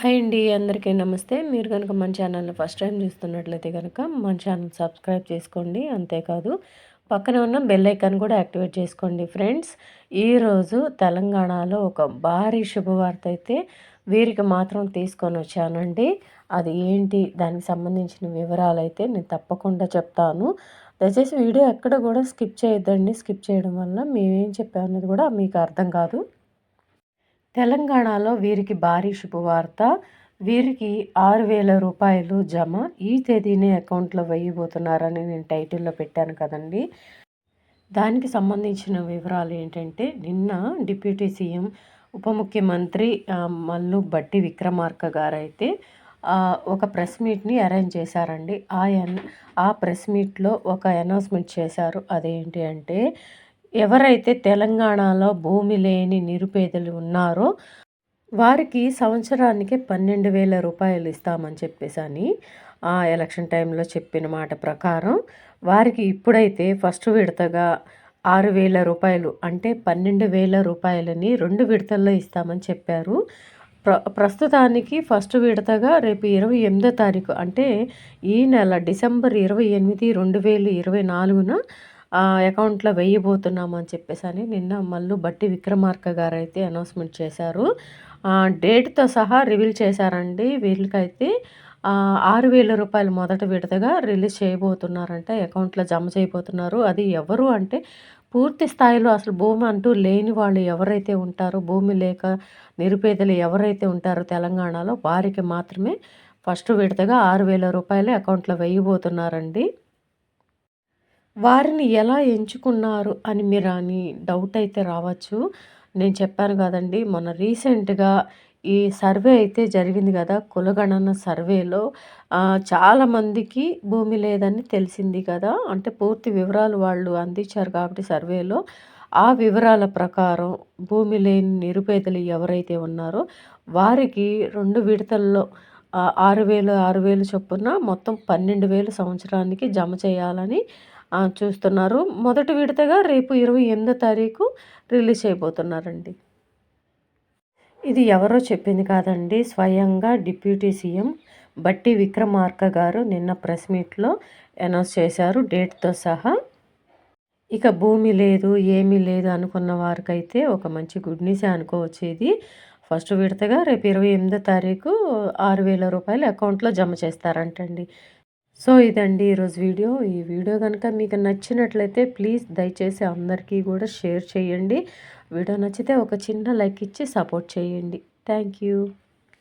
Hi అండి అందరికీ నమస్తే. మీరు కనుక మన ఛానల్ని ఫస్ట్ టైం చూస్తున్నట్లయితే కనుక మన ఛానల్ సబ్స్క్రైబ్ చేసుకోండి అంతేకాదు పక్కన ఉన్న బెల్ ఐకాన్ కూడా యాక్టివేట్ చేసుకోండి ఫ్రెండ్స్. ఈరోజు తెలంగాణలో ఒక భారీ శుభవార్త అయితే వీరికి మాత్రం తీసుకొని వచ్చానండి. అది ఏంటి? దానికి సంబంధించిన వివరాలు అయితే నేను తప్పకుండా చెప్తాను. దయచేసి వీడియో ఎక్కడ కూడా స్కిప్ చేయొద్దండి. స్కిప్ చేయడం వల్ల మేమేం చెప్పామన్నది కూడా మీకు అర్థం కాదు. తెలంగాణలో వీరికి భారీ శుభవార్త. వీరికి ఆరు వేల రూపాయలు జమ. ఈ తేదీనే అకౌంట్లో వేయబోతున్నారని నేను టైటిల్లో పెట్టాను కదండి. దానికి సంబంధించిన వివరాలు ఏంటంటే నిన్న డిప్యూటీ సీఎం ఉప ముఖ్యమంత్రి మల్లు బట్టి విక్రమార్క గారైతే ఒక ప్రెస్ మీట్ని అరేంజ్ చేశారండి. ఆ ఎన్ ఆ ప్రెస్ మీట్లో ఒక అనౌన్స్మెంట్ చేశారు. అదేంటి అంటే ఎవరైతే తెలంగాణలో భూమి లేని నిరుపేదలు ఉన్నారో వారికి సంవత్సరానికి పన్నెండు వేల రూపాయలు ఇస్తామని చెప్పేసి అని ఆ ఎలక్షన్ టైంలో చెప్పిన మాట ప్రకారం వారికి ఇప్పుడైతే ఫస్ట్ విడతగా ఆరు వేల రూపాయలు అంటే పన్నెండు వేల రూపాయలని రెండు విడతల్లో ఇస్తామని చెప్పారు. ప్ర ప్రస్తుతానికి ఫస్ట్ విడతగా రేపు ఇరవై ఎనిమిదో తారీఖు అంటే ఈ నెల డిసెంబర్ ఇరవై ఎనిమిది రెండు వేల ఇరవై నాలుగున అకౌంట్లో వేయబోతున్నామని చెప్పేసి అని నిన్న మల్లు బట్టి విక్రమార్క గారు అయితే అనౌన్స్మెంట్ చేశారు. డేట్తో సహా రివీల్ చేశారండి. వీళ్ళకైతే ఆరు వేల రూపాయలు మొదట విడతగా రిలీజ్ చేయబోతున్నారంట. అకౌంట్లో జమ చేయబోతున్నారు. అది ఎవరు అంటే పూర్తి స్థాయిలో అసలు భూమి అంటూ లేని వాళ్ళు ఎవరైతే ఉంటారో భూమి లేక నిరుపేదలు ఎవరైతే ఉంటారో తెలంగాణలో వారికి మాత్రమే ఫస్ట్ విడతగా ఆరు వేల రూపాయలు అకౌంట్లో వేయబోతున్నారండి. వారిని ఎలా ఎంచుకున్నారు అని మీరు అని డౌట్ అయితే రావచ్చు. నేను చెప్పాను కదండి మొన్న రీసెంట్గా ఈ సర్వే అయితే జరిగింది కదా కులగణన సర్వేలో చాలామందికి భూమి లేదని తెలిసింది కదా. అంటే పూర్తి వివరాలు వాళ్ళు అందించారు కాబట్టి సర్వేలో. ఆ వివరాల ప్రకారం భూమి లేని నిరుపేదలు ఎవరైతే ఉన్నారో వారికి రెండు విడతల్లో ఆరు వేలు ఆరు వేలు చొప్పున మొత్తం పన్నెండు వేలు సంవత్సరానికి జమ చేయాలని చూస్తున్నారు. మొదటి విడతగా రేపు ఇరవై ఎనిమిదో తారీఖు రిలీజ్ చేయబోతున్నారండి ఇది ఎవరో చెప్పింది కాదండి. స్వయంగా డిప్యూటీ సీఎం బట్టి విక్రమార్క గారు నిన్న ప్రెస్ మీట్లో అనౌన్స్ చేశారు డేట్తో సహా. ఇక భూమి లేదు ఏమీ లేదు అనుకున్న వారికైతే ఒక మంచి గుడ్ న్యూసే అనుకోవచ్చు ఇది ఫస్ట్ విడతగా రేపు ఇరవై ఎనిమిదో తారీఖు ఆరు వేల రూపాయలు అకౌంట్లో జమ చేస్తారంటండి. సో ఇదండి ఈరోజు వీడియో. ఈ వీడియో కనుక మీకు నచ్చినట్లయితే ప్లీజ్ దయచేసి అందరికీ కూడా షేర్ చేయండి. వీడియో నచ్చితే ఒక చిన్న లైక్ ఇచ్చి సపోర్ట్ చేయండి. Thank you.